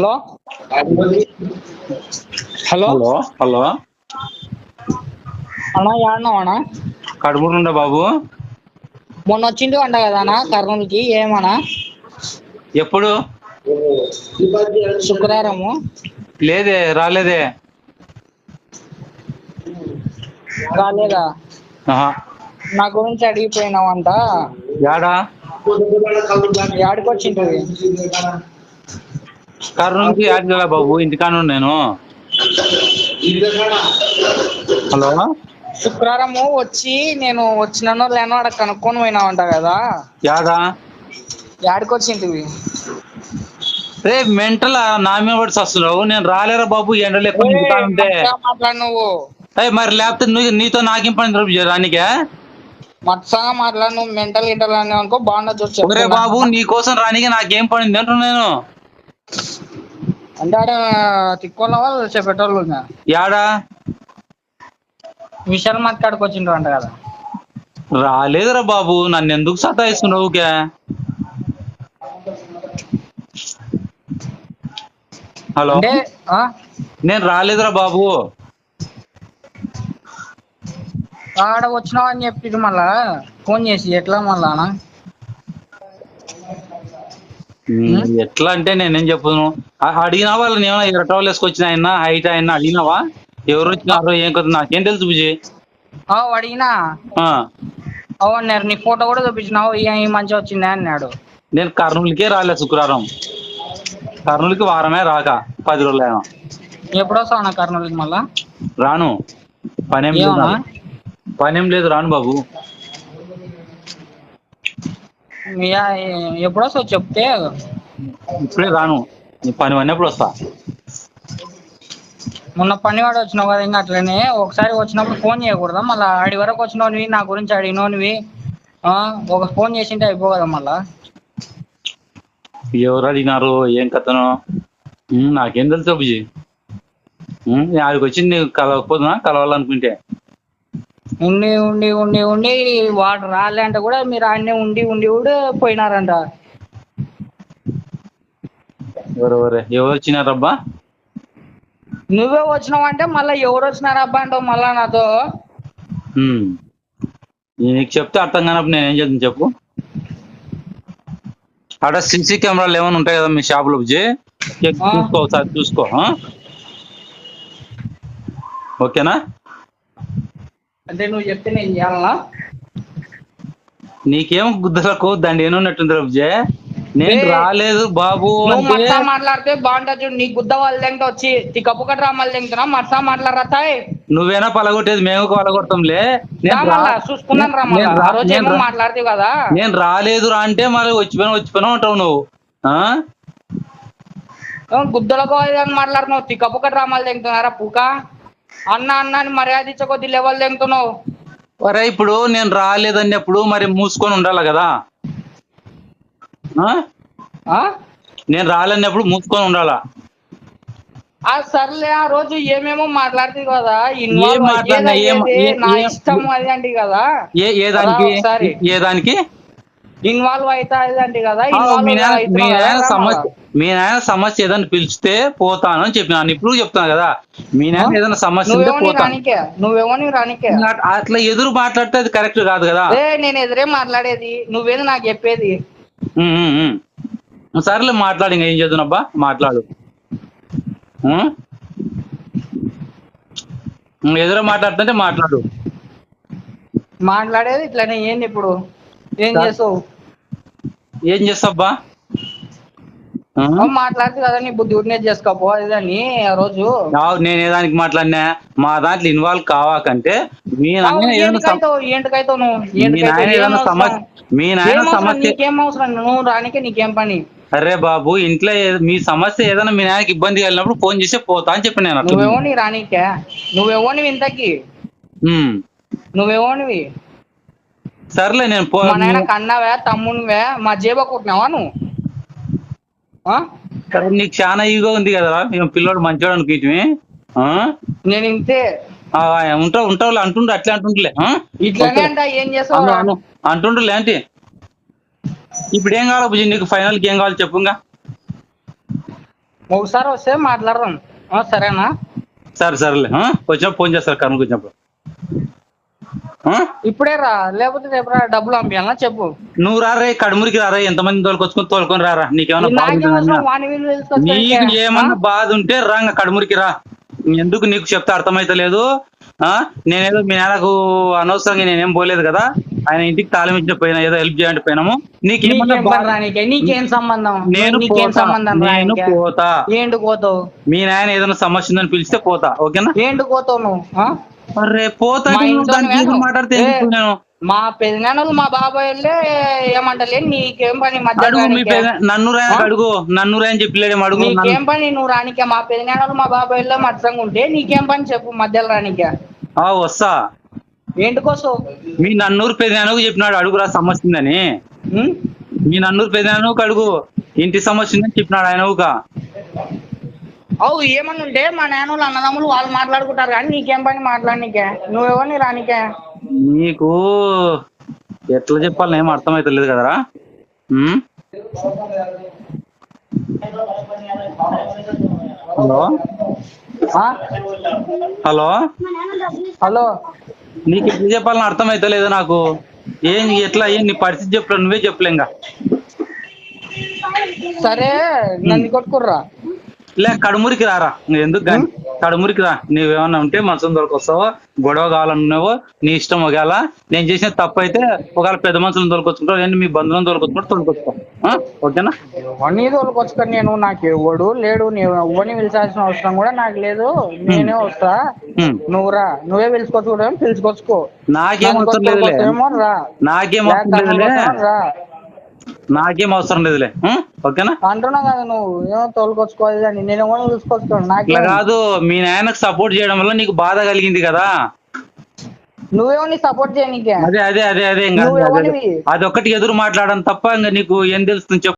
Hello? Hello? Hello hello. అన్నా ఏడన్నావు అన్నా? కడుపులుండే బాబు. మొన్న వచ్చింది అంట కదా అన్న కర్నూలుకి ఏమన్నా? ఎప్పుడు? శుక్రవారము. లేదే రాలేదే. రాలేదా. నా గురించి అడిగిపోయినావంట. యాడా? ఏడికి వచ్చింటుంది కర్నూలుకి యాడ్ బాబు ఇంటికాను నేను. హలో? శుక్రవారము వచ్చి నేను వచ్చినానో లేనో అక్కడ కనుక్కొని పోయినావంట కదా. యాడా? ఏడికి వచ్చింటివి రే మెంటల్ నా మీద పడి వస్తున్నావు నేను రాలేరా బాబు ఎండలు ఎక్కువ ఇంటికానుంటే మాట్లాడు నువ్వు. ఏయ్, మరి లేకపోతే నువ్వు నీతో నాకేం పని రానికే? మచ్చగా మాట్లాడు నువ్వు మెంటల్ గింటల్ అని అనుకో ఒరే చెప్తున్నా. బాబు నీ కోసం రానికే నాకేం పని ఉంది అంటున్నా నేను. అంటే ఆడ తిక్కోళ్ళ వాళ్ళు చెప్పేటోళ్ళు. యాడా విశాల్ మాట్లాడుకు వచ్చిండ్రు అంట కదా రాలేదురా బాబు నన్ను ఎందుకు సతాయిస్తున్నావు ఊకే హలో అంటే ఆ? నేను రాలేదురా బాబు ఆడ వచ్చినావు అని చెప్పి మళ్ళా ఫోన్ చేసి ఎట్లా మళ్ళా అన్న? ఎట్లా అంటే నేనేం చెప్పను? అడిగినా వాళ్ళని ఏమైనా ఇరటోళ్ళు వేసుకొచ్చిన ఆయన హైట్ ఆయన అడిగినావా? ఎవరు వచ్చినారో ఏం కదా నాకేం తెలుసు బుజి అడిగినా? అన్నారు నీ ఫోటో కూడా చూపించినావు ఈ మంచిగా వచ్చిందా అన్నాడు. నేను కర్నూలుకే రాలే శుక్రవారం. కర్నూలుకి వారమే రాక పది రోజులైనా ఎప్పుడు వస్తావు కర్నూలుకి మళ్ళా? రాను. పనేం లేదు. పనేం లేదు రాను బాబు. ఎప్పుడు వస్తావు చెప్తే ఇప్పుడే రాను. నీ పని అన్నప్పుడు వస్తా. మొన్న పనివాడు వచ్చినావు కదా ఇంకా అట్లనే. ఒకసారి వచ్చినప్పుడు ఫోన్ చేయకూడదా? మళ్ళా ఆడి వరకు వచ్చినోనివి నా గురించి అడిగినోనివి ఆ, ఒక ఫోన్ చేసింటే అయిపో కదా మళ్ళా? ఎవరు అడిగినారు? ఏం కథను? నాకేం తెలుసు బుజి ఆడికి వచ్చి నీకు కలవకపోతున్నా కలవాలనుకుంటే. ఉండి ఉండి ఉండి ఉండి వాడు రాలే అంటే కూడా మీరు ఆయన్నే ఉండి ఉండి కూడా పోయినారంట. ఎవరు వచ్చినారబ్బా? నువ్వే వచ్చినావు అంటే మళ్ళీ ఎవరు వచ్చినారు అబ్బా అంటావు మళ్ళా నాతో. నీకు చెప్తే అర్థం కానప్పుడు నేను ఏం చేద్దాం చెప్పు? అక్కడ సీసీ కెమెరాలు ఏమైనా ఉంటాయి కదా మీ షాప్లో. చూసుకో ఒకసారి చూసుకో? ఓకేనా? అంటే నువ్వు చెప్తే నేను చేయాలనా? నీకేం గుద్దలకు దండి ఏనున్నట్టుంది బుజ్జి నేను. రాలేదు బాబు నువ్వు మాట్లాడితే బాగుంటుంది చూడు. నీ గుద్ద వాళ్ళ దగ్గర వచ్చి తిక్కపుకట్రా మళ్ళీ దగ్గర మర్సా మాట్లాడతాయి నువ్వేనా పలగొట్టేది? మేము పలగొడతాంలే? చూసుకున్నాను రా మళ్ళా. నేను రా- ఆ రోజు నేను ఏమో రా- మాట్లాడితే కదా. నేను రాలేదు రా అంటే మళ్ళీ వచ్చిపోయినా వచ్చిపోయినా ఉంటావు నువ్వు. ఆ? గుద్దలకు మాట్లాడుతున్నావు. తిక్కపుకట్రా మళ్ళీ దింగుతున్నారా పూక? అన్న అన్న అని మర్యాద ఇచ్చకొద్ది లెవెల్ దింగుతున్నావు ఒరే ఇప్పుడు నేను రాలేదన్నప్పుడు మరి మూసుకొని ఉండాలి కదా ఆ? ఆ? నేను రాలేనప్పుడు మూసుకొని ఉండాలా ఆ సర్లే ఆ రోజు ఏమేమో మాట్లాడుతుంది కదా ఇన్వాల్వ్ మాట్లాడినా? ఏం- ఏ- నా ఏం- ఇష్టం అది అంటే కదా ఏ ఏ దానికి ఒకసారి. ఏ దానికి ఇన్వాల్వ్ అవుతా అంటే కదా మీ నాయన సమస్య ఏదైనా పిలిస్తే పోతాను అని చెప్పినాను ఇప్పుడు చెప్తాను కదా మీ నాయన ఏదైనా సమస్య ఉంటే పోతాను. రానికే అట్లా ఎదురు మాట్లాడితే అది కరెక్ట్ కాదు కదా. నేను ఎదురే మాట్లాడేది నువ్వేది నాకు చెప్పేది. సర్లే మాట్లాడు ఇంకా ఏం చేద్దానబ్బా? మాట్లాడు. ఎదురు మాట్లాడుతుంటే మాట్లాడు. మాట్లాడేది ఇట్లానే ఏంది ఇప్పుడు? ఏం. చేస్తావు ఏం? అవు మాట్లాడుతూ కదా నీ బుద్ధి ఉన్నది చేసుకోపో ఇదని ఆ రోజు నేను ఏ దానికి మాట్లాడినా మా దాంట్లో ఇన్వాల్వ్ కావాకంటే మీ ఏంటికైతావు నువ్వు మీ? నాయన? సమస్య మీ నాయన ఏం అవసరం? సమస్య నీకేం అవసరం నువ్వు రానికే నీకేం పని అరే బాబు ఇంట్లో మీ సమస్య ఏదైనా మీ నాయనకి ఇబ్బంది కలిగినప్పుడు ఫోన్ చేస్తే పోతా అని చెప్పి నేను అట్లా నువ్వేవో నీ రానికే నువ్వేవోనివి ఇంతకి. నువ్వేవోనివి సర్లే నేను మా నాయన కన్నావా తమ్మునివే మా జేబ కొట్టినావా నువ్వు నీకు చాలా ఈగో ఉంది కదరా మేము పిల్లోడు మంచోడు అనుకుంటే నేను ఇంతే ఉంటావు ఉంటావు అంటుండ్రు అట్లే అంటుండ్రులే ఆ? ఇట్లానే. అంట ఏం చేస్తావు. అంటుండ్రులే ఏంటి ఇప్పుడు ఏం కావాలి బుజ్జి నీకు ఫైనల్కి ఏం కావాలి చెప్పుగా ఒకసారి వస్తే మాట్లాడదాం సరేనా సరే సరేలే? వచ్చినప్పుడు ఫోన్ చేస్తారు కర్నూలు వచ్చినప్పుడు? ఇప్పుడే రా లేకపోతే రేపు రా డబ్బులు పంపించాలా చెప్పు. నువ్వు రారా కడుమురికి రారా ఎంతమంది తోలుకొచ్చుకొని తోలుకొని రారా? నీకేమన్నా నాకేం ఏమన్నా బాధ ఉంటే రాంగ కడుమురికి రా. ఎందుకు నీకు చెప్తే అర్థమైతలేదు? ఆ? నేనేదో మీ నాన్నకు అనవసరంగా నేనేం పోలేదు కదా? ఆయన ఇంటికి తాళం ఇచ్చిన పోయినా ఏదో హెల్ప్ చేయండి పోయినాము. నీకేం సంబంధం? నేను నీకేం పోతా. సంబంధం నేను పోతా. ఏంటి పోతావు? మీ నాయన ఏదైనా సమస్య ఉందని పిలిస్తే పోతా. ఓకేనా? ఏంటి పోతావు నువ్వు? అరే పోతా మా మాట్లాడితే పెదనాన్నలు మా బాబాయ్ వాళ్ళే ఏమంటలే నీకేం పని మధ్య మీ నన్ను రాయన ఆ? అడుగు నన్ను అడుగు నీకేం పని? నువ్వు రానికే మా పెదనాన్నలు మా బాబాయ్ వాళ్ళే ఉంటే నీకేం పని చెప్పు మధ్యలో రానికే. ఆ వస్తా. ఏంటి కోసం? మీ నన్నూరు పెదనాన్నకు చెప్పినాడు అడుగురా సమస్య ఉందని? మీ నన్నూరు పెదనాన్నకు అడుగు ఇంటి సమస్య ఉందని చెప్పినాడు ఆయన ఊక అవు ఏమని ఉంటే మా నాన్నలు అన్నదమ్ములు వాళ్ళు మాట్లాడుకుంటారు కానీ నీకేం పని మాట్లాడనీకే? నువ్వెవరిని రానికే? నీకు ఎట్లా చెప్పాలని ఏం అర్థమైతలేదు కదరా? హలో? హలో? హలో? నీకు ఎట్లా చెప్పాలని అర్థమైతలేదు నాకు. ఏం ఎట్లా ఏం నీ పరిస్థితి చెప్పలే నువ్వే చెప్పలే ఇంకా. సరే నన్ను కొట్టుకుర్రా. లే కడుమురికి రారా. నువ్వు ఎందుకు కానీ? కడుమురికి రా. నువ్వేమన్నా ఉంటే మనసుని దొరకొస్తావో? గొడవ కావాలన్నావో నీ ఇష్టం ఒకవేళ. నేను చేసిన తప్పు అయితే ఒకవేళ పెద్ద మనుషులను తోలుకొచ్చుకుంటావు నేను మీ బంధువులను తోలుకొచ్చుకుంటా తోలుకొచ్చుకో? ఓకేనా? వన్నీ తోలుకొచ్చుకొని నేను నాకు ఎవడు లేడు. నేను ఎవరిని పిలిచాల్సిన అవసరం కూడా నాకు లేదు. నేనే వస్తా. నువ్వు రా. నువ్వే పిలుచుకొచ్చుకోవడం పిలుచుకొచ్చుకో నాకేం అవసరం లేదులే. రా. నాకేం అవసరం లేదులే. రా. నాకేం అవసరం లేదులే? ఓకేనా అంటున్నావు కదా నువ్వు ఏమో తోలుకొచ్చుకోవాలి అని నేను ఇట్లా కాదు మీ నాయనకు సపోర్ట్ చేయడం వల్ల నీకు బాధ కలిగింది కదా నువ్వేమని సపోర్ట్ చేయనీకే అదే అదే అదే అదే ఇంకా నువ్వు అదే, అదే. ఎవరివి? అదొక్కటి ఎదురు మాట్లాడడం తప్ప ఇంకా నీకు ఏం తెలుస్తుంది చెప్పు